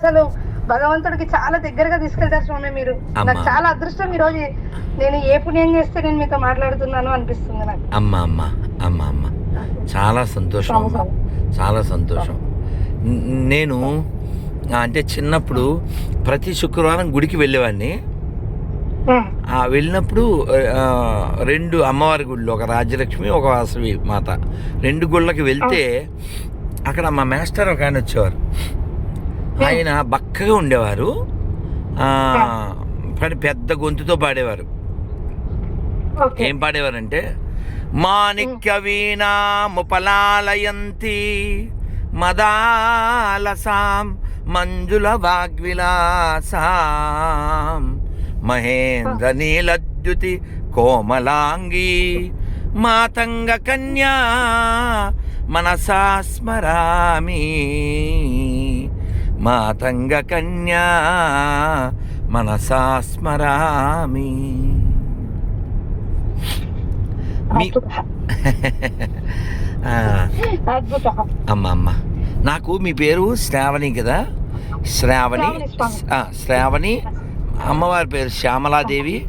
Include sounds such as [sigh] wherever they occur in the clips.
అసలు భగవంతుడికి చాలా దగ్గరగా తీసుకెళ్తారు స్వామి మీరు. నాకు చాలా అదృష్టం ఈ రోజు నేను ఏ పుణ్యం చేస్తే నేను మీతో మాట్లాడుతున్నాను అనిపిస్తుంది నాకు. అమ్మ అమ్మ అమ్మ అమ్మ. చాలా సంతోషం చాలా సంతోషం. నేను అంటే చిన్నప్పుడు ప్రతి శుక్రవారం గుడికి వెళ్ళేవాడిని. ఆ వెళ్ళినప్పుడు రెండు అమ్మవారి గుళ్ళు ఒక రాజ్యలక్ష్మి ఒక వాసవి మాత. రెండు గుళ్ళకి వెళ్తే అక్కడ మా మాస్టర్ ఒక ఆయన వచ్చేవారు. ఆయన బక్కగా ఉండేవారు. పెద్ద గొంతుతో పాడేవారు. ఏం పాడేవారంటే మాణిక్య వీణాముపలాలయంతి మదాలసాం మంజుల వాగ్విలాసాం మహేంద్ర నీలద్యుతి కోమలాంగి మాతంగ కన్యా మనసా స్మరామి మాతంగ కన్యా మనసా స్మరామి. మీ ఆ, అద్భుత. అమ్మ అమ్మ. నాకు మీ పేరు శ్రావణి కదా? శ్రావణి శ్రావణి అమ్మవారి పేరు శ్యామలాదేవి.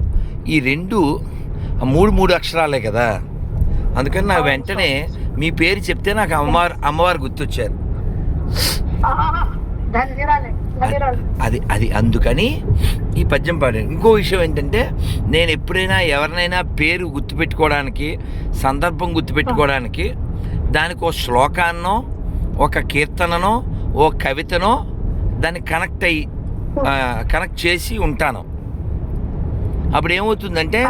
ఈ రెండు మూడు మూడు అక్షరాలే కదా? అందుకని నాకు వెంటనే మీ పేరు చెప్తే నాకు అమ్మవారు అమ్మవారు గుర్తొచ్చారు. అది అది అందుకని ఈ పద్యం పాడాను ఇంకో విషయం ఏంటంటే నేను ఎప్పుడైనా ఎవరినైనా పేరు గుర్తుపెట్టుకోవడానికి సందర్భం గుర్తుపెట్టుకోవడానికి దానికి ఒక శ్లోకాన్నో ఒక కీర్తననో ఓ కవితనో దాన్ని కనెక్ట్ అయ్యి కనెక్ట్ చేసి ఉంటాను. అప్పుడు ఏమవుతుందంటే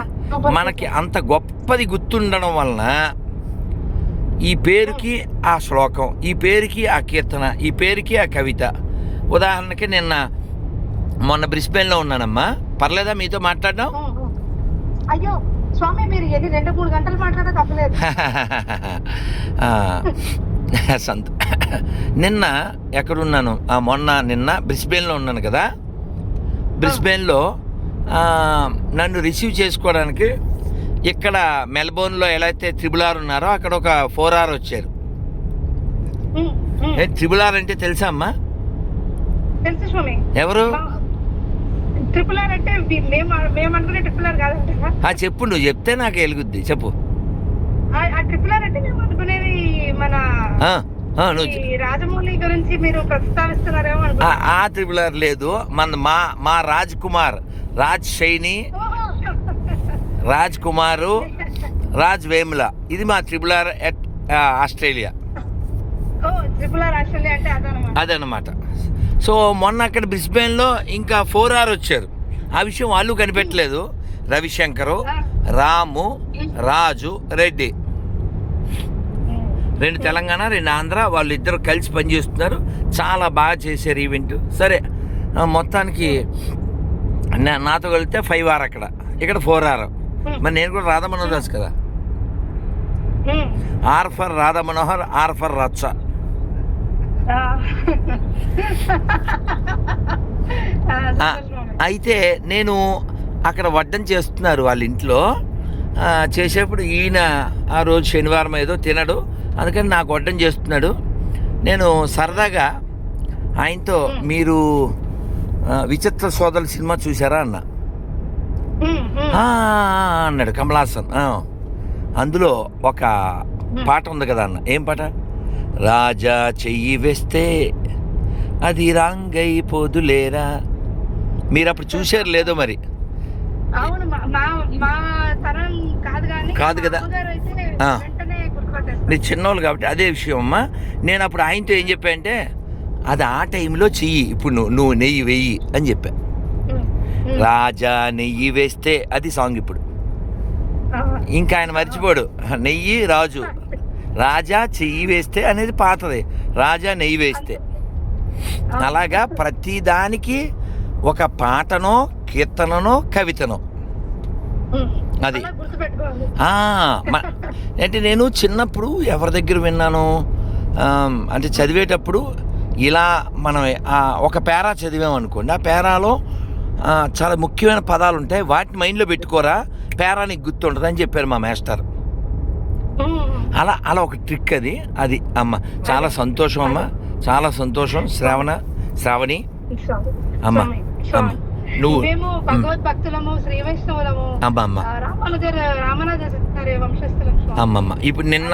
మనకి అంత గొప్పది గుర్తుండడం వలన ఈ పేరుకి ఆ శ్లోకం ఈ పేరుకి ఆ కీర్తన ఈ పేరుకి ఆ కవిత ఉదాహరణకి నిన్న మొన్న బ్రిస్బెన్లో ఉన్నానమ్మా. పర్లేదా మీతో మాట్లాడడం. అయ్యో స్వామి మీరు ఎన్ని రెండు మూడు గంటలు తప్పలేదు. [laughs] సంత నిన్న ఎక్కడున్నాను? మొన్న నిన్న బ్రిస్బెన్లో ఉన్నాను కదా. బ్రిస్బెన్లో నన్ను రిసీవ్ చేసుకోవడానికి ఇక్కడ మెల్బోర్న్లో ఎలా అయితే త్రిబుల్ ఆర్ ఉన్నారో అక్కడ ఒక ఫోర్ ఆర్ వచ్చారు. త్రిబుల్ ఆర్ అంటే తెలుసా అమ్మా? తెలుసు స్వామి. ఎవరు? ట్రిపుల్ ఆర్ అంటే మేము మేము అనుకునే ట్రిపుల్ ఆర్ కాదంట ఆ చెప్పు నువ్వు చెప్తే నాకు ఎలుగుద్ది చెప్పు. ఆ ట్రిపుల్ ఆర్ అంటే మేము అనుకునేది మన రాజమౌళి గురించి మీరు ప్రస్తావిస్తున్నారేమో ఆ, త్రిబుల్ ఆర్ లేదు. మన మా మా రాజ్ కుమార్ రాజ్ షైని రాజ్ కుమారు రాజ్ వేముల. ఇది మా ట్రిపుల్ ఆర్ ఆస్ట్రేలియా అంటే అదనమాట. అదనమాట. సో మొన్న అక్కడ బ్రిస్బెన్లో ఇంకా ఫోర్ ఆర్ వచ్చారు. ఆ విషయం వాళ్ళు కనిపెట్టలేదు. రవిశంకరు రాము రాజు రెడ్డి. రెండు తెలంగాణ రెండు ఆంధ్ర వాళ్ళు ఇద్దరు కలిసి పనిచేస్తున్నారు. చాలా బాగా చేశారు ఈవెంట్. సరే మొత్తానికి నా- నాతో కలిస్తే ఫైవ్ ఆర్ అక్కడ. ఇక్కడ ఫోర్ ఆర్. మరి నేను కూడా రాధా మనోహర్ కదా? R for Radha Manohar R for రచ్చ. అయితే నేను అక్కడ వడ్డం చేస్తున్నారు వాళ్ళ ఇంట్లో. చేసేప్పుడు ఈయన ఆ రోజు శనివారం ఏదో తినడు. అందుకని నాకు వడ్డం చేస్తున్నాడు. నేను సరదాగా ఆయనతో మీరు విచిత్ర సోదరుల సినిమా చూసారా అన్న. అన్నాడు కమల్ హాసన్ "ఆ." అందులో ఒక పాట ఉంది కదా అన్న. ఏం పాట? రాజా చెయ్యి వేస్తే అది రాంగైపోదులేరా మీరు అప్పుడు చూశారు లేదో మరి? కాదు కాదు మీరు చిన్నోళ్ళు కాబట్టి అదే విషయం అమ్మా. నేను అప్పుడు ఆయనతో ఏం చెప్పా అంటే అది ఆ టైంలో చెయ్యి ఇప్పుడు నువ్వు నువ్వు నెయ్యి వెయ్యి అని చెప్పా. రాజా నెయ్యి వేస్తే అది సాంగ్ ఇప్పుడు. ఇంకా ఆయన మర్చిపోడు. నెయ్యి రాజు. రాజా చెయ్యి వేస్తే అనేది పాతది. రాజా నెయ్యి వేస్తే. అలాగా ప్రతిదానికి ఒక పాటనో కీర్తననో కవితనో. అది. అంటే నేను చిన్నప్పుడు ఎవరి దగ్గర విన్నాను? అంటే చదివేటప్పుడు ఇలా మనం ఒక పేరా చదివామనుకోండి. ఆ పేరాలో చాలా ముఖ్యమైన పదాలు ఉంటాయి వాటిని మైండ్లో పెట్టుకోరా. పేరా నీకు గుర్తుంటుంది అని చెప్పారు మా మాస్టర్. అలా అలా ఒక ట్రిక్ అది. అది అమ్మ చాలా సంతోషం అమ్మ. చాలా సంతోషం. శ్రావణ శ్రావణి. అమ్మ అమ్మ. నువ్వు. మేము శ్రీ వైష్ణవులము రామానుజర్. అమ్మమ్మ ఇప్పుడు నిన్న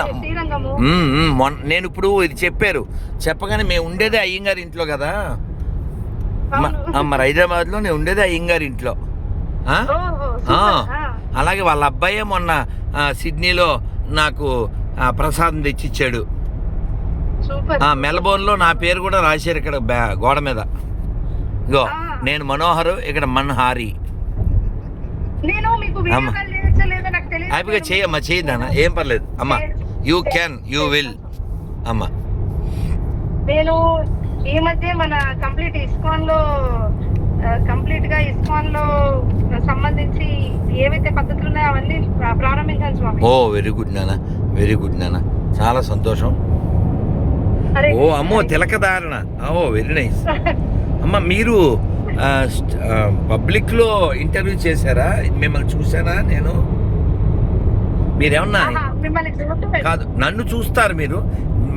నేను ఇప్పుడు ఇది చెప్పారు. చెప్పగానే మేము ఉండేదే అయ్యంగారి ఇంట్లో కదా. మరి హైదరాబాద్లో నేను ఉండేదే అయ్యంగారి ఇంట్లో. అలాగే వాళ్ళ అబ్బాయే మొన్న సిడ్నీలో నాకు ప్రసాదం తెచ్చిచ్చాడు. మెల్బోర్న్లో నా పేరు కూడా రాశారు ఇక్కడ గోడ మీద. ఇగో. నేను మనోహర్ ఇక్కడ మన్హారి. నేను హ్యాపీగా చేయమ్మా చేయదన్న ఏం పర్లేదు. అమ్మా యూ క్యాన్ యూ విల్ అమ్మా. నేను ఈ మధ్య మన కంప్లీట్ ఇస్కాన్లో కంప్లీట్గా ఇస్కాన్లో సంబంధించి ఏవైతే పద్ధతులు ఉన్నాయో అవన్నీ ప్రా- ప్రారంభించాను స్వామి. ఓ వెరీ గుడ్ నాన్న. వెరీ గుడ్ నాన్న. చాలా సంతోషం. ఓ అమ్మో తిలక ధారణ ఓ వెరీ నైస్. అమ్మ మీరు పబ్లిక్లో ఇంటర్వ్యూ చేశారా? మిమ్మల్ని చూసానా నేను? మీరేమన్నా. కాదు నన్ను చూస్తారు మీరు.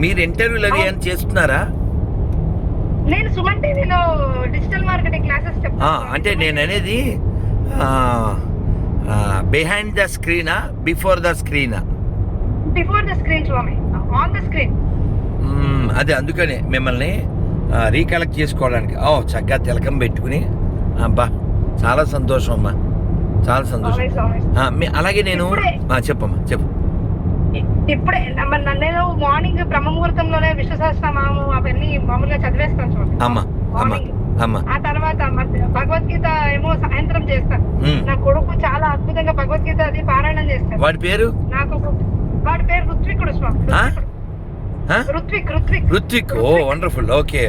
మీరు ఇంటర్వ్యూలు అవి ఏమైనా చేస్తున్నారా? నేను సుమన్ టీవీలో డిజిటల్ మార్కెటింగ్ క్లాసెస్ అంటే నేను అనేది బిహైండ్ ద స్క్రీనా బిఫోర్ ద స్క్రీనా బిఫోర్ ద స్క్రీన్ స్వామి ఆన్ ద స్క్రీన్ అదే అందుకనే మిమ్మల్ని రీకలెక్ట్ చేసుకోవడానికి. ఓ చక్కగా తిలకం పెట్టుకుని. అబ్బా చాలా సంతోషం అమ్మా. చాలా సంతోషం. అలాగే నేను చెప్పమ్మా చెప్పు. ఇప్పుడే మరి నన్ను నేను మార్నింగ్ బ్రహ్మ ముహూర్తంలోనే విశ్వ సహస్రనామము అవన్నీ మామూలుగా చదివేస్తాను స్వామి అమ్మ అమ్మ. అమ్మ. ఆ తర్వాత భగవద్గీత ఏమో సాయంత్రం చేస్తాను. నా కొడుకు చాలా అద్భుతంగా భగవద్గీత అది పారాయణం చేస్తాడు. వాడి పేరు? నాకు వాడి పేరు ఋత్వికుడు స్వామి ఆ? ఆ? Ritvik oh wonderful okay.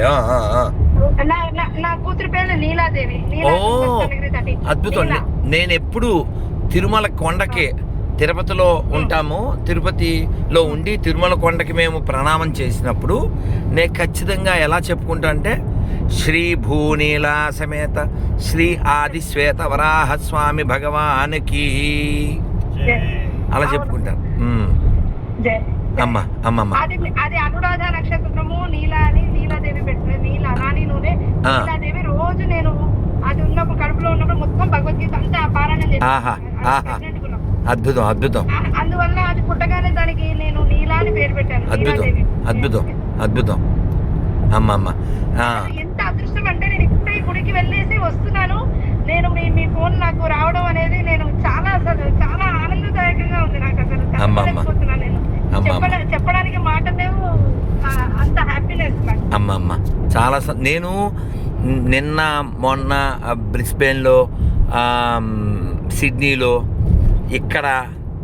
నా కూతురు పేరు నీలాదేవి ఓ. అద్భుతం. నేను ఎప్పుడు తిరుమల కొండకి తిరుపతిలో ఉంటాము తిరుపతిలో ఉండి తిరుమల కొండకి మేము ప్రణామం చేసినప్పుడు నేను ఖచ్చితంగా ఎలా చెప్పుకుంటా అంటే శ్రీ భూనీలా సమేత శ్రీ ఆది శ్వేత వరాహ స్వామి భగవానికి. అలా. చెప్పుకుంటాను. అమ్మ అమ్మమ్మ అది అది అనురాధ నక్షత్రము నీలా అని నీలాదేవి పెట్టిన నీలా నాని నూనె. నీలాదేవి రోజు నేను అది ఉన్నప్పుడు కడుపులో ఉన్నప్పుడు మొత్తం భగవద్గీత అంతా పారాయణం చేస్తాను. అద్భుతం అద్భుతం. అందువల్ల అది పుట్టగానే దానికి నేను నీలా అని పేరు పెట్టాను అద్భుతం. అద్భుతం అద్భుతం. అమ్మ అమ్మ. ఎంత అదృష్టం అంటే నేను ఇప్పుడే గుడికి వెళ్ళేసి వస్తున్నాను. నేను మీ మీ ఫోన్ నాకు రావడం అనేది నేను చాలా అసలు చాలా ఆనందదాయకంగా ఉంది నాకు అసలు. అమ్మ, అమ్మ. చెప్పడానికి మాట లేవు ఆ, అంత హ్యాపీనెస్ నాకు. అమ్మ అమ్మ. చాలా నేను నిన్న మొన్న బ్రిస్బెన్లో సిడ్నీలో ఇక్కడ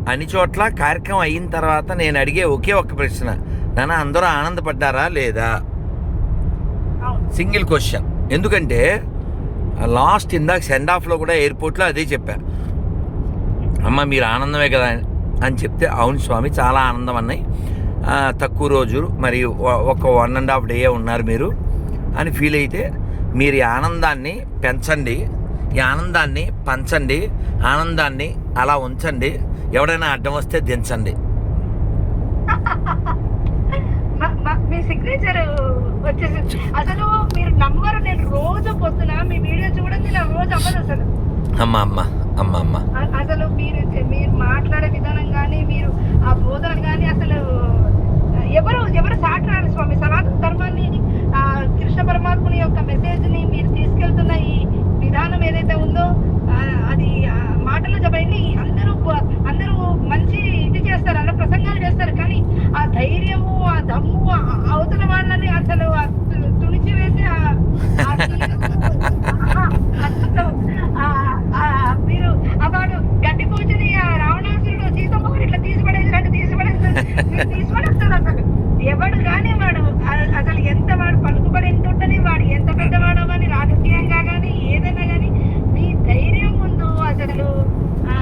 అన్ని చోట్ల కార్యక్రమం అయిన తర్వాత నేను అడిగే ఒకే ఒక్క ప్రశ్న. నాన్న అందరూ ఆనందపడ్డారా లేదా. Single question. ఎందుకంటే లాస్ట్ ఇందాక సెండ్ ఆఫ్లో కూడా ఎయిర్పోర్ట్లో అదే చెప్పా. అమ్మ మీరు ఆనందమే కదా అని చెప్తే అవును స్వామి చాలా ఆనందం అన్నాయి తక్కువ రోజు మరి ఒక వన్ అండ్ హాఫ్ డే ఉన్నారు మీరు. అని ఫీల్ అయితే మీరు ఈ ఆనందాన్ని పెంచండి ఈ ఆనందాన్ని పంచండి ఆనందాన్ని అలా ఉంచండి ఎవడైనా అడ్డం వస్తే దించండి. [laughs] మీ సిగ్నేచర్ వచ్చేసి అసలు మీరు నంబర్ నేను రోజు పొద్దున మీ వీడియో చూడండి నా రోజు అవ్వదు అసలు. అమ్మ అమ్మ అమ్మ అమ్మ. అసలు మీరు మీరు మాట్లాడే విధానం కానీ మీరు ఆ బోధన కానీ అసలు ఎవరు ఎవరు సాటరారు స్వామి? సనాతన ధర్మాన్ని ఆ కృష్ణ పరమాత్ముని యొక్క మెసేజ్ని మీరు తీసుకెళ్తున్న ఈ విధానం ఏదైతే ఉందో అది మాటలు చెప్పండి. అందరూ అందరూ మంచి ఇది చేస్తారు అలా ప్రసంగాలు చేస్తారు. కానీ ఆ ధైర్యము ఆ దమ్ము ఆ అవతల వాళ్ళని అసలు ఆ తు- తుడిచివేసి ఆ- ఆ తీరు, ఆ- అసలు ఆ- ఆ మీరు అవాడు గడ్డి పూజని ఆ రావణాసురుడు సీతమ్మ ఇట్లా తీసిపడేసినట్టు తీసిపడేస్తాడు మీరు తీసిపడేస్తాడు అసలు ఎవడు కానీ వాడు అ- అసలు ఎంత వాడు పలుకుబడి ఎంత ఉంటని వాడు ఎంత పెద్దవాడో కానీ రాజకీయంగా కానీ ఏదైనా కానీ మీ ధైర్యం ముందు అసలు ఆ,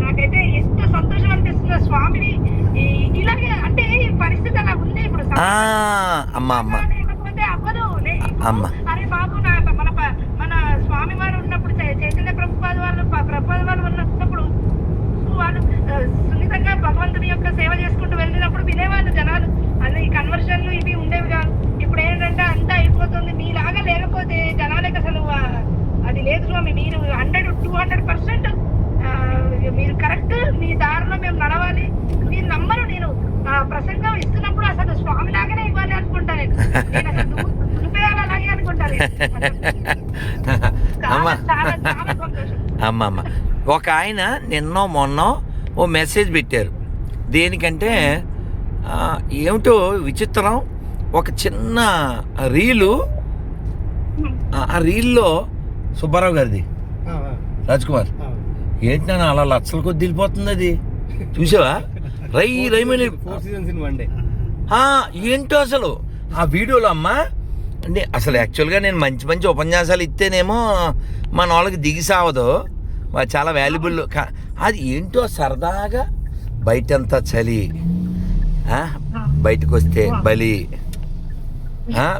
నాకైతే ఎంత సంతోషం అనిపిస్తుందో స్వామిని ఈ- ఇలాగే అంటే ఈ పరిస్థితి అలా ఉంది ఇప్పుడు ఆ, అమ్మ అమ్మ లేకపోతే అవ్వదు లే- ఇప్పుడు అమ్మ. అరే బాబు నా మన ప- మన స్వామి వారు ఉన్నప్పుడు చై- చైతన్య ప్రభుపాద వాళ్ళు ప- ప్రభుపాద వాళ్ళు ఉన్నప్పుడు వాళ్ళు ఆ, సున్నితంగా భగవంతుని యొక్క సేవ చేసుకుంటూ వెళ్ళినప్పుడు వినేవాళ్ళు జనాలు అదే ఈ కన్వర్షన్లు ఇవి ఉండేవి కాదు ఇప్పుడు ఏంటంటే అంతా అయిపోతుంది మీలాగా లేకపోతే జనాలు హండ్రెడ్ పర్సెంట్ మీరు కరెక్ట్ మీ దారిలో మేము నడవాలి మీరు నమ్మరు నేను ఆ, ప్రసంగం ఇస్తున్నప్పుడు అసలు స్వామి లాగానే ఇవ్వాలి అనుకుంటా నేను నేను అసలు దుమ్ము- దులిపేయాలి అలాగే అనుకుంటాను అమ్మ చాలా చాలా చాలా సంతోషం అమ్మ అమ్మ ఒక ఆయన నిన్నో మొన్నో ఓ మెసేజ్ పెట్టారు. దేనికంటే ఏమిటో విచిత్రం ఒక చిన్న రీలు ఆ రీల్లో సుబ్బారావు గారిది. రాజ్ కుమార్ ఏంటి నాన్న అలా లక్షల కొద్ది వెళ్ళిపోతుంది అది? చూసావా? రై రైమని ఏంటో అసలు? ఆ వీడియోలో అమ్మా అంటే అసలు యాక్చువల్గా నేను మంచి మంచి ఉపన్యాసాలు ఇస్తేనేమో మన వాళ్ళకి దిగి సావదు. చాలా వాల్యుబుల్ అది ఏంటో సరదాగా బయటంతా చలి. బయటకు వస్తే బలి.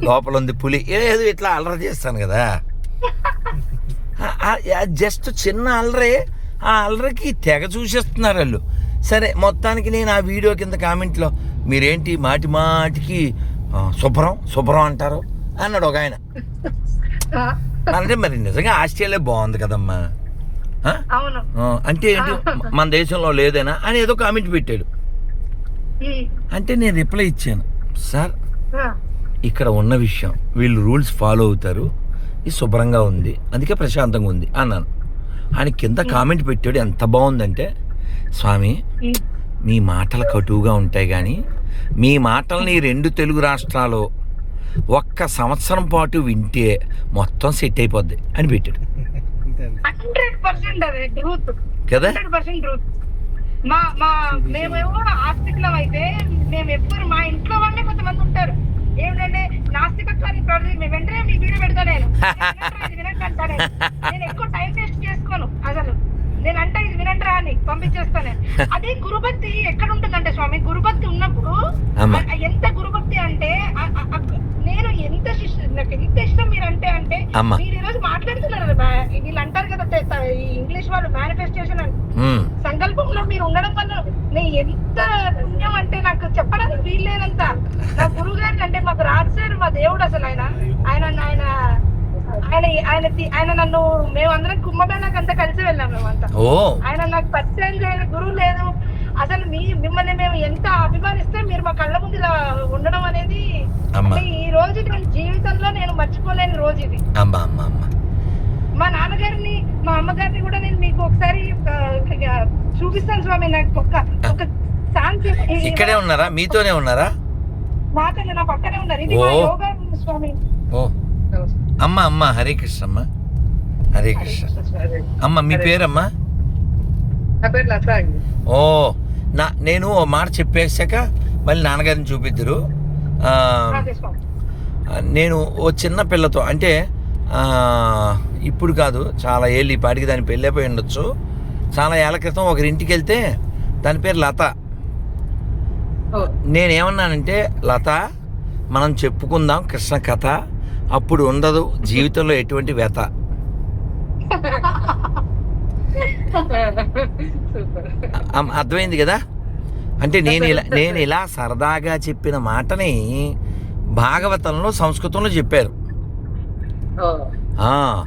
లోపల ఉంది పులి. ఏదో ఇట్లా అల్లరి చేస్తాను కదా. జస్ట్ చిన్న అల్లరే ఆ అల్లరికి తెగ చూసేస్తున్నారు వాళ్ళు. సరే మొత్తానికి నేను ఆ వీడియో కింద కామెంట్లో మీరేంటి మాటి మాటికి శుభ్రం శుభ్రం అంటారు? అన్నాడు ఒక ఆయన. అంటే మరి నిజంగా ఆస్ట్రేలియా బాగుంది కదమ్మా. అంటే ఏంటి? [laughs] మన దేశంలో లేదేనా? అని ఏదో కామెంట్ పెట్టాడు. అంటే నేను రిప్లై ఇచ్చాను. సార్ ఇక్కడ ఉన్న విషయం వీళ్ళు రూల్స్ ఫాలో అవుతారు. ఇది శుభ్రంగా ఉంది. అందుకే ప్రశాంతంగా ఉంది. అన్నాను. ఆయన కింద కామెంట్ పెట్టాడు. ఎంత బాగుందంటే స్వామి. మీ మాటలు కటువుగా ఉంటాయి కానీ మీ మాటల్ని రెండు తెలుగు రాష్ట్రాలు ఒక్క సంవత్సరం పాటు వింటే మొత్తం సెట్ అయిపోద్ది అని పెట్టాడు. హండ్రెడ్ పర్సెంట్ అదే ట్రూత్ కదా? హండ్రెడ్ పర్సెంట్ ట్రూత్ మా మా మేమేమో ఆస్తికులం అయితే మేము ఎప్పుడు మా ఇంట్లో వాళ్ళే కొంతమంది ఉంటారు. ఏమిటంటే నాస్తికత్వాన్ని ప్రవృత్తి మేము వెంటనే మీ వీడియో పెడతా నేను [laughs] ఇది వినండి అంటా నేను. నేను ఎక్కువ టైం వేస్ట్ చేసుకోను అసలు నేను అంటే ఇది వినండి అని పంపించేస్తాను నేను. అదే గురుభక్తి ఎక్కడ ఉంటుందంటే స్వామి గురుభక్తి ఉన్నప్పుడు అమ్మా. ఆ- ఎంత గురుభక్తి అంటే ఆ- ఆ- ఆ- నేను ఎంత శిష్యు నాకు ఎంత ఇష్టం మీరు అంటే అంటే అమ్మా. మీరు ఈ రోజు మాట్లాడుతున్నారు బా- వీళ్ళు అంటారు కదా తె- త- ఈ ఇంగ్లీష్ వాళ్ళు మేనిఫెస్టేషన్ అని ఉమ్, సంకల్పంలో మీరు ఉండడం వల్ల నేను ఎంత పుణ్యం అంటే నాకు చెప్పడానికి వీల్లేనంత నా గురువు గారికి అంటే మాకు రాజు సార్ మా దేవుడు అసలు ఆయన ఆయన ఆయన ఆయన ఆయన తి- ఆయన నన్ను మేమందరం కుంభమేళాకి అంతా కలిసి వెళ్ళాం మేమంతా ఓ ఆయన నాకు పరిచయం చేయని గురువు లేదు అసలు మీ మిమ్మల్ని మేము ఎంత అభిమానిస్తే మీరు మా కళ్ళ ముందు ఇలా ఉండడం అనేది అమ్మా. అంటే ఈ రోజు నేను జీవితంలో నేను మర్చిపోలేని రోజు ఇది. అమ్మ అమ్మ అమ్మ. మా నాన్నగారిని మా అమ్మగారిని కూడా నేను మీకు ఒకసారి చూపిస్తాను స్వామి నాకు ఒక ఒక ఇవ్వండి. ఇక్కడే ఉన్నారా? మీతోనే ఉన్నారా? నాకన్నా నా పక్కనే ఉన్నారు. ఇది మా. యోగా స్వామి. ఓ. అమ్మ అమ్మ హరే కృష్ణ అమ్మ హరే కృష్ణ. అమ్మ మీ పేరమ్మా? నా పేరు లత ఓ నా నేను ఓ మాట చెప్పేశాక మళ్ళీ నాన్నగారిని చూపిద్దరు. నేను ఓ చిన్న పిల్లతో అంటే ఇప్పుడు కాదు చాలా ఏళ్ళు ఈ పాటికి దాని పెళ్ళైపోయి ఉండొచ్చు. చాలా ఏళ్ళ క్రితం ఒకరి ఇంటికి వెళ్తే దాని పేరు లత. నేనేమన్నానంటే లత మనం చెప్పుకుందాం కృష్ణ కథ అప్పుడు ఉండదు జీవితంలో ఎటువంటి వ్యత అర్థమైంది కదా? అంటే నేను ఇలా నేను ఇలా సరదాగా చెప్పిన మాటని భాగవతంలో సంస్కృతంలో చెప్పారు. ఆ.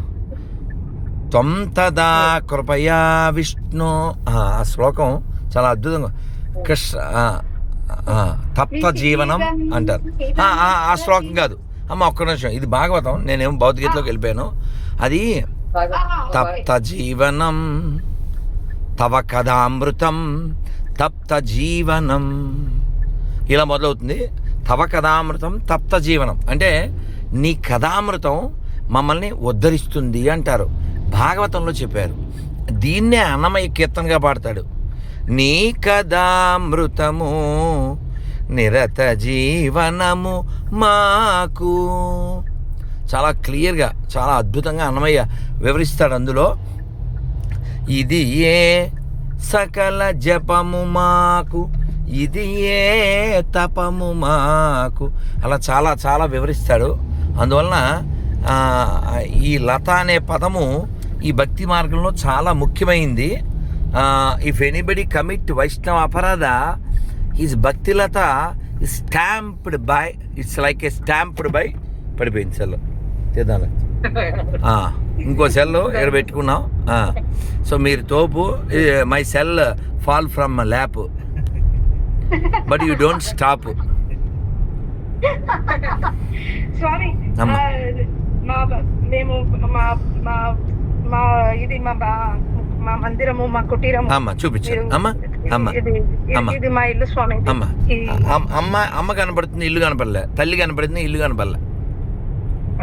త్వం తదా కృపయా విష్ణు. ఆ శ్లోకం చాలా అద్భుతంగా. కృష్ణ తప్త జీవనం అంటారు. ఆ శ్లోకం కాదు. అమ్మ ఒక్క నిమిషం. ఇది భాగవతం. నేనేమో భౌతికతలోకి వెళ్ళిపోయాను. అది తప్త జీవనం తవ కథామృతం తప్త జీవనం. ఇలా మొదలవుతుంది. తవ కథామృతం తప్త జీవనం. అంటే నీ కథామృతం మమ్మల్ని ఉద్ధరిస్తుంది అంటారు. భాగవతంలో చెప్పారు. దీన్నే అన్నమయ్య కీర్తనగా పాడతాడు. నీ కథామృతము నిరత జీవనము మాకు. చాలా క్లియర్గా చాలా అద్భుతంగా అన్నమయ్య వివరిస్తాడు అందులో. ఇది ఏ సకల జపము మాకు. ఇది ఏ తపము మాకు? అలా చాలా చాలా వివరిస్తాడు. అందువలన ఈ లత అనే పదము ఈ భక్తి మార్గంలో చాలా ముఖ్యమైంది. ఇఫ్ ఎనీబడి కమిట్ వైష్ణవ అపరాధ ఈజ్ భక్తి లత stamped by it's like a stamped by పడిపోయింది సెల్ తీద్దాం ఇంకో సెల్ ఇక్కడ పెట్టుకున్నాం. సో మీరు తోపు my cell fall from lap but you don't stop స్వామి మా మేము మా మా మా ఇది మా బా మా మందిరము మా కుటీరము. అమ్మ చూపించండి మీరు- అమ్మ అమ్మ ఇది ఇది- అమ్మ. ఇది మా ఇల్లు స్వామి. అమ్మ. అమ్మ కనపడుతుంది ఇల్లు కనపడలే. తల్లి కనపడుతుంది ఇల్లు కనపడలే.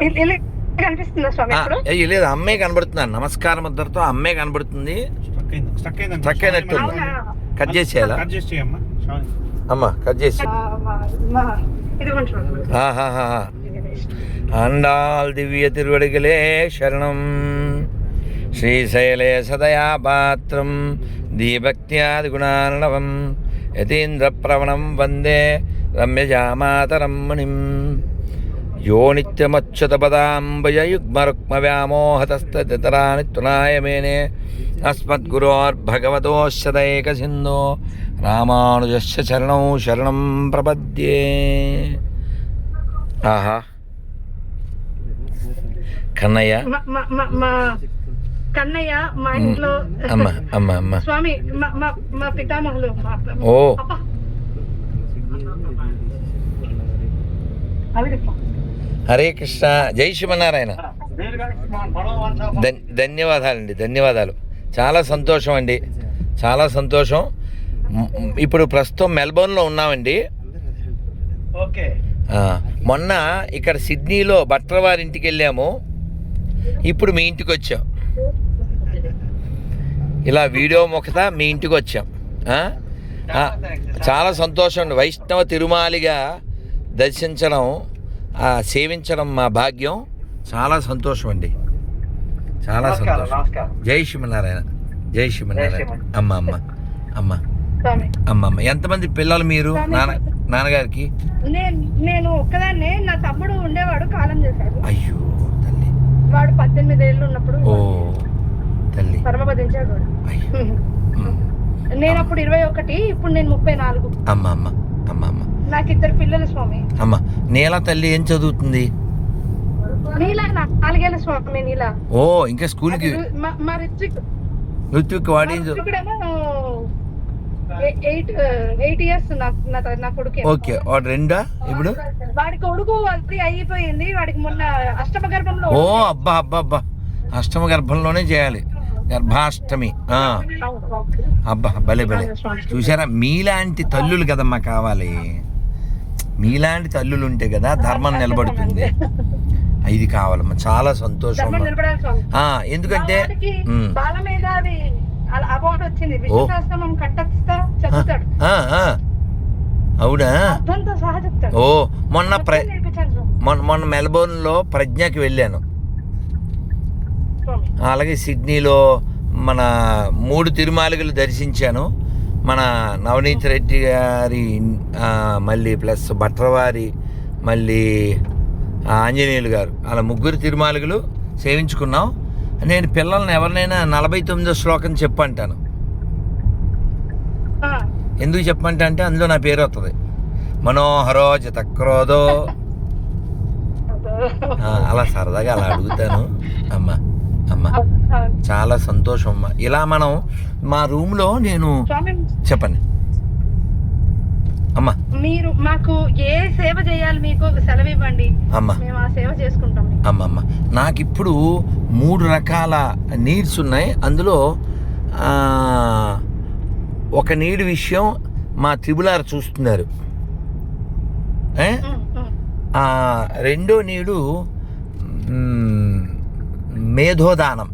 ఇల్లు ఇల్లు కనిపిస్తుందా స్వామి ఆ, ఇప్పుడు? ఏ, లేదు. అమ్మే కనబడుతున్నాను. నమస్కారం ముద్రతో అమ్మే కనబడుతుంది. స్టక్ అయింది? స్టక్ అయింది? స్టక్ అయినట్టు? కట్ చేసేయాలా? అమ్మ కట్ చేసి. ఆండాల్ దివ్య తిరువడిగలే శరణం. శ్రీశైలే సదయా పాత్రం. దీభక్త్యాది గుణార్ణవం యతీంద్ర ప్రవణం వందే రమ్యజామాతరం మునిం. యో నిత్యమచ్యుతపదాంబుజయుగ్మరుక్మవ్యామోహతస్తరాని తునాయ మేనే. అస్మద్గురోర్భగవతోశదైక సింధో రామానుజస్య చరణౌ శరణం ప్రపద్యే. ఆహా. కన్నయ్య? మా- మా- మా- మా కన్నయ్య మా ఇంట్లో అమ్మ అమ్మ అమ్మ. స్వామి మా- పితామహులు. ఓ. హరే కృష్ణ. జై శివనారాయణ ధన్- ధన్యవాదాలండి ధన్యవాదాలు. చాలా సంతోషం అండి చాలా సంతోషం. ఇప్పుడు ప్రస్తుతం మెల్బోర్న్లో ఉన్నామండి. ఓకే. మొన్న ఇక్కడ సిడ్నీలో భట్ల వారి ఇంటికి వెళ్ళాము. ఇప్పుడు మీ ఇంటికి వచ్చాం. ఇలా వీడియో ముఖత మీ ఇంటికి వచ్చాం. చాలా సంతోషం అండి. వైష్ణవ తిరుమాలిగా దర్శించడం ఆ, సేవించడం మా భాగ్యం. చాలా సంతోషం అండి. చాలా సంతోషం. జై శివనారాయణ జై శివనారాయణ. అమ్మ అమ్మ. అమ్మ. స్వామి అమ్మ అమ్మ ఎంతమంది పిల్లలు మీరు నాన్న నాన్నగారికి? నేను నేను ఒక్కదాన్నే నా తమ్ముడు ఉండేవాడు కాలం చేశాడు. అయ్యో తల్లి. వాడు పద్దెనిమిది ఏళ్ళు ఉన్నప్పుడు ఓ తల్లి. పరమపదించాడు. [laughs] నేను అప్పుడు ఇరవై ఒకటి ఇప్పుడు నేను ముప్పై నాలుగు. అమ్మ అమ్మ అమ్మ అమ్మ. నాకు ఇద్దరు పిల్లలు స్వామి. అమ్మ నీల తల్లి ఏం చదువుతుంది? నీలా నాలుగేళ్ళ స్వామి నీలా. ఓ ఇంకా స్కూల్కి మా- రిత్విక్. ఋత్విక్ వాడి ఎయిట్ ఎయిట్ ఇయర్స్ నా కొడుకు. ఓకే వాడు రెండా? ఇప్పుడు? వాడి కొడుకు అది అయిపోయింది. వాడికి మొన్న అష్టమ గర్భంలో ఓ అబ్బా అబ్బా అబ్బా. అష్టమ గర్భంలోనే చేయాలి. గర్భాష్టమి. ఆ, అబ్బా భలే భలే. చూసారా మీలాంటి తల్లులు కదమ్మా కావాలి. మీలాంటి తల్లులు ఉంటే కదా ధర్మం నిలబడుతుంది. ఇది కావాలమ్మా. చాలా సంతోషం ఎందుకంటే. బాల మీద వచ్చింది. కట్టస్తా చెప్తాడు. అవునా? ఓ మొన్న ప్ర. మొన్న మొన్న మెల్బోర్న్లో ప్రజ్ఞకి వెళ్ళాను. అలాగే సిడ్నీలో మన మూడు తిరుమాలికలు దర్శించాను. మన నవనీత్ రెడ్డి గారి మళ్ళీ ప్లస్ భట్రవారి మళ్ళీ ఆంజనేయులు గారు. అలా ముగ్గురు తిరుమాలికలు సేవించుకున్నాం. నేను పిల్లల్ని ఎవరినైనా నలభై తొమ్మిదో శ్లోకం చెప్పంటాను. ఎందుకు చెప్పమంటే అంటే అందులో నా పేరు వస్తుంది మనోహరో జతక్రోధో. అలా సరదాగా అలా అడుగుతాను. అమ్మ అమ్మ. చాలా సంతోషం అమ్మ. ఇలా మనం మా రూమ్లో నేను చెప్పండి. అమ్మ. మీరు మాకు ఏ సేవ చేయాలి మీకు సెలవు ఇవ్వండి అమ్మ. మేము ఆ సేవ చేసుకుంటాం. అమ్మ అమ్మ. నాకు ఇప్పుడు మూడు రకాల నీడ్స్ ఉన్నాయి. అందులో ఒక నీడ్ విషయం మా త్రిబులార్ చూస్తున్నారు. రెండో నీడు మేధోదానం.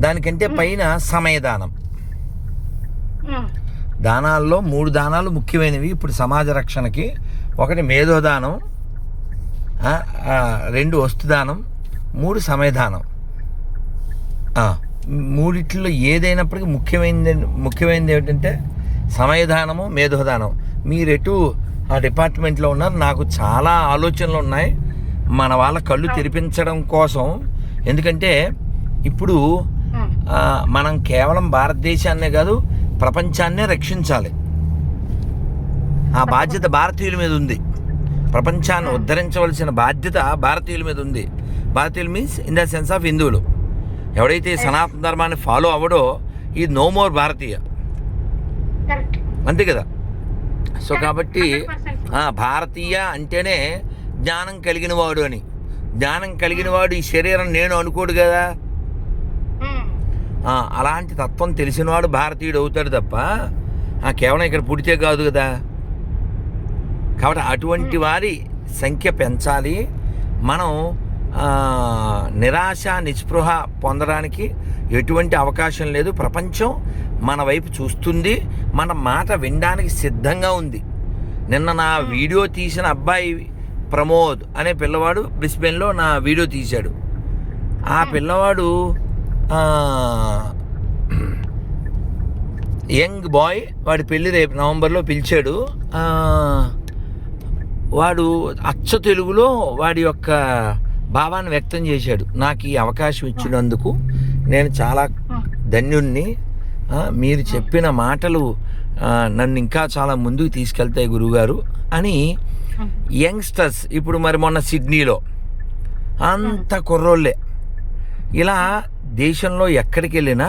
దానికంటే పైన సమయదానం. దానాల్లో మూడు దానాలు ముఖ్యమైనవి. ఇప్పుడు సమాజ రక్షణకి ఒకటి మేధోదానం రెండు వస్తుదానం మూడు సమయదానం. మూడిట్లో ఏదైనప్పటికీ ముఖ్యమైనది ముఖ్యమైనది ఏమిటంటే సమయదానము మేధోదానం. మీరెటు ఆ డిపార్ట్మెంట్లో ఉన్నారు నాకు చాలా ఆలోచనలు ఉన్నాయి. మన వాళ్ళ కళ్ళు తెరిపించడం కోసం. ఎందుకంటే ఇప్పుడు మనం కేవలం భారతదేశాన్నే కాదు ప్రపంచాన్నే రక్షించాలి. ఆ బాధ్యత భారతీయుల మీద ఉంది. ప్రపంచాన్ని ఉద్ధరించవలసిన బాధ్యత భారతీయుల మీద ఉంది. భారతీయులు means in the sense of హిందువులు. ఎవడైతే సనాతన ధర్మాన్ని ఫాలో అవ్వడో ఈ నో మోర్ భారతీయ. అంతే కదా? సో కాబట్టి 100%. ఆ, భారతీయ అంటేనే జ్ఞానం కలిగిన వాడు అని. జ్ఞానం కలిగిన వాడు ఈ శరీరం నేను అనుకోడు కదా? అలాంటి తత్వం తెలిసినవాడు భారతీయుడు అవుతాడు తప్ప ఆ, కేవలం ఇక్కడ పుడితే కాదు కదా. కాబట్టి అటువంటి వారి సంఖ్య పెంచాలి. మనం నిరాశ నిస్పృహ పొందడానికి ఎటువంటి అవకాశం లేదు. ప్రపంచం మన వైపు చూస్తుంది. మన మాట వినడానికి సిద్ధంగా ఉంది. నిన్న నా వీడియో తీసిన అబ్బాయి ప్రమోద్ అనే పిల్లవాడు బ్రిస్బెన్లో నా వీడియో తీశాడు. ఆ పిల్లవాడు యంగ్ బాయ్ వాడి పెళ్ళి రేపు నవంబర్లో పిలిచాడు. వాడు అచ్చ తెలుగులో వాడి యొక్క భావాన్ని వ్యక్తం చేశాడు. నాకు ఈ అవకాశం ఇచ్చినందుకు నేను చాలా ధన్యుణ్ణి. మీరు చెప్పిన మాటలు నన్ను ఇంకా చాలా ముందుకు తీసుకెళ్తాయి గురువుగారు అని యంగ్స్టర్స్ ఇప్పుడు మరి మొన్న సిడ్నీలో అంత కుర్రోళ్ళే. ఇలా దేశంలో ఎక్కడికి వెళ్ళినా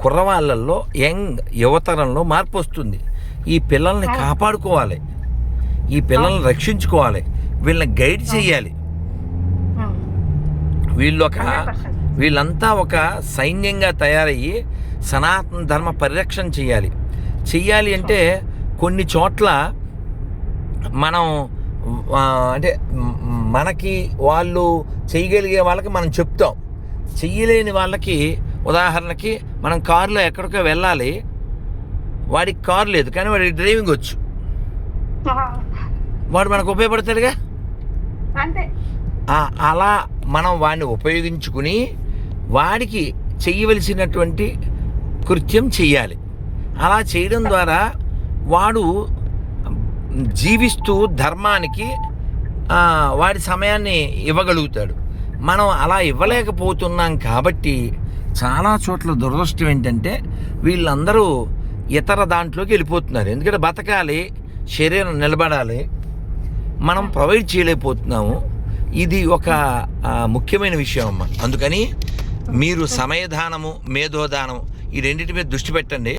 కుర్రవాళ్ళల్లో యంగ్ యువతరంలో మార్పు వస్తుంది. ఈ పిల్లల్ని కాపాడుకోవాలి. ఈ పిల్లల్ని రక్షించుకోవాలి. వీళ్ళని గైడ్ చేయాలి. వీళ్ళు ఒక 100%. వీళ్ళంతా ఒక సైన్యంగా తయారయ్యి సనాతన ధర్మ పరిరక్షణ చేయాలి. చెయ్యాలి అంటే కొన్ని చోట్ల మనం అంటే మనకి వాళ్ళు చేయగలిగే వాళ్ళకి మనం చెప్తాం. చెయ్యలేని వాళ్ళకి ఉదాహరణకి మనం కారులో ఎక్కడికో వెళ్ళాలి వాడికి కారు లేదు కానీ వాడికి డ్రైవింగ్ వచ్చు. వాడు మనకు ఉపయోగపడతాడుగా? అలా మనం వాడిని ఉపయోగించుకుని వాడికి చేయవలసినటువంటి కృత్యం చెయ్యాలి. అలా చేయడం ద్వారా వాడు జీవిస్తూ ధర్మానికి వాడి సమయాన్ని ఇవ్వగలుగుతాడు. మనం అలా ఇవ్వలేకపోతున్నాం కాబట్టి చాలా చోట్ల దురదృష్టం ఏంటంటే వీళ్ళందరూ ఇతర దాంట్లోకి వెళ్ళిపోతున్నారు. ఎందుకంటే బతకాలి శరీరం నిలబడాలి మనం ప్రొవైడ్ చేయలేకపోతున్నాము. ఇది ఒక ముఖ్యమైన విషయం అమ్మ. అందుకని మీరు సమయదానము మేధోదానం ఈ రెండింటి మీద దృష్టి పెట్టండి.